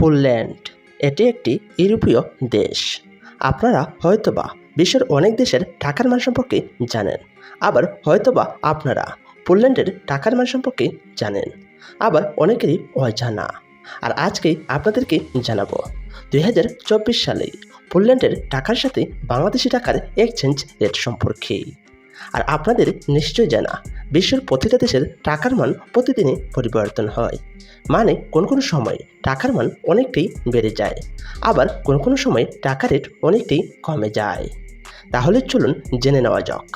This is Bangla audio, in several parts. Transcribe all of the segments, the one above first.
পোল্যান্ড। এটি একটি ইউরোপীয় দেশ। আপনারা হয়তোবা বিশ্বের অনেক দেশের টাকার মান সম্পর্কে জানেন। আবার হয়তোবা আপনারা পোল্যান্ডের টাকার মান সম্পর্কে জানেন। আবার অনেকেরই অজানা। আর আজকেই আপনাদেরকে জানাব, দুই হাজার চব্বিশ সালে পোল্যান্ডের টাকার সাথে বাংলাদেশি টাকার এক্সচেঞ্জ রেট সম্পর্কে। আর আপনাদের নিশ্চয় জানা, বিশ্বের প্রতিটা দেশের টাকার মান প্রতিদিনই পরিবর্তন হয়। মানে কোন কোন সময় টাকার মান অনেকটাই বেড়ে যায়, আবার কোন কোন সময় টাকা রেট অনেকটাই কমে যায়। তাহলে চলুন জেনে নেওয়া যাক।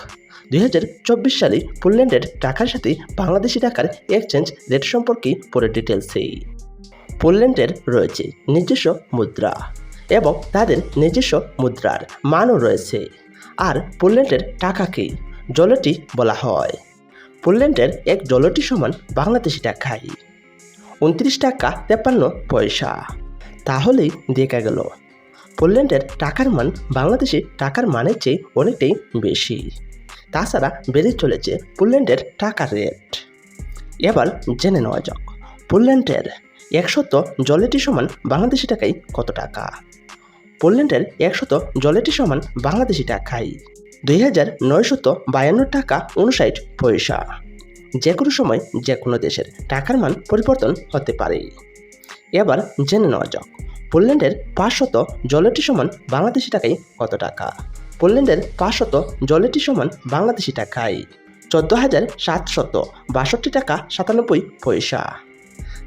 দুই হাজার চব্বিশ সালে পোল্যান্ডের টাকার সাথে বাংলাদেশি টাকার এক্সচেঞ্জ রেট সম্পর্কে পরে ডিটেলসেই পোল্যান্ডের রয়েছে নিজস্ব মুদ্রা এবং তাদের নিজস্ব মুদ্রার মানও রয়েছে। আর পোল্যান্ডের টাকাকেই জলটি বলা হয়। পোল্যান্ডের এক জলটি সমান বাংলাদেশি টাকায় উনত্রিশ টাকা তেপান্ন পয়সা। তাহলেই দেখা গেল। পোল্যান্ডের টাকার মান বাংলাদেশি টাকার মানের চেয়ে অনেকটাই বেশি। তাছাড়া বেড়ে চলেছে পোল্যান্ডের টাকার রেট। এবার জেনে নেওয়া যাক, পোল্যান্ডের একশত জলেটি সমান বাংলাদেশি টাকায় কত টাকা? পোল্যান্ডের একশত জলেটি সমান বাংলাদেশি টাকায় দুই হাজার নয়শত বায়ান্ন টাকা উনষাট পয়সা। যে কোনো সময় যে কোনো দেশের টাকার মান পরিবর্তন হতে পারে। এবার জেনে নেওয়া যাক, পোল্যান্ডের পাঁচশত জলেটি সমান বাংলাদেশি টাকায় কত টাকা? পোল্যান্ডের পাঁচশত জলেটি সমান বাংলাদেশি টাকায় চোদ্দ হাজার সাতশত বাষট্টি টাকা সাতানব্বই পয়সা।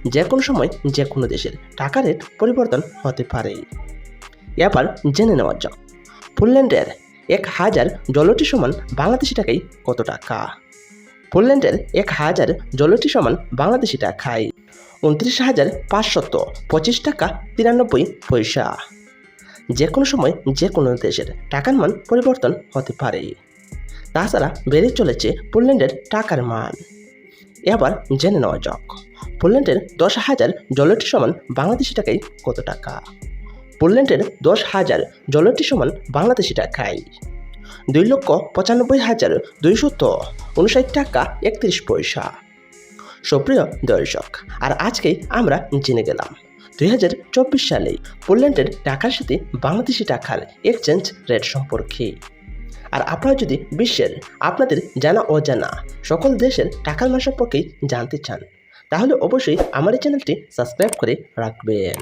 যে কোনো সময় যে কোনো দেশের টাকা রেট পরিবর্তন হতে পারে। এবার জেনে নেওয়া যাক, পোল্যান্ডের এক হাজার জলটি সমান বাংলাদেশি টাকায় কত টাকা? পোল্যান্ডের এক হাজার জলটি সমান বাংলাদেশি টাকায় উনত্রিশ হাজার পাঁচশত পঁচিশ টাকা তিরানব্বই পয়সা। যে কোনো সময় যে কোনো দেশের টাকার মান পরিবর্তন হতে পারে। তাছাড়া বেড়ে চলেছে পোল্যান্ডের টাকার মান। এবার জেনে নেওয়া যাক, পোল্যান্ডের দশ হাজার জলটি সমান বাংলাদেশি টাকায় কত টাকা? পোল্যান্ডের দশ হাজার জলটি সমান বাংলাদেশি টাকায়। দুই লক্ষ পঁচানব্বই হাজার দুইশত উনষাট টাকা একত্রিশ পয়সা। সুপ্রিয় দর্শক, আর আজকে আমরা জেনে গেলাম, দুই হাজার চব্বিশ সালে পোল্যান্ডের টাকার সাথে বাংলাদেশি টাকার এক্সচেঞ্জ রেট সম্পর্কে। আর আপনারা যদি বিশ্বের আপনাদের জানা অজানা সকল দেশের টাকার মান সম্পর্কেই জানতে চান, তাহলে অবশ্যই আমার এই চ্যানেলটি সাবস্ক্রাইব করে রাখবেন।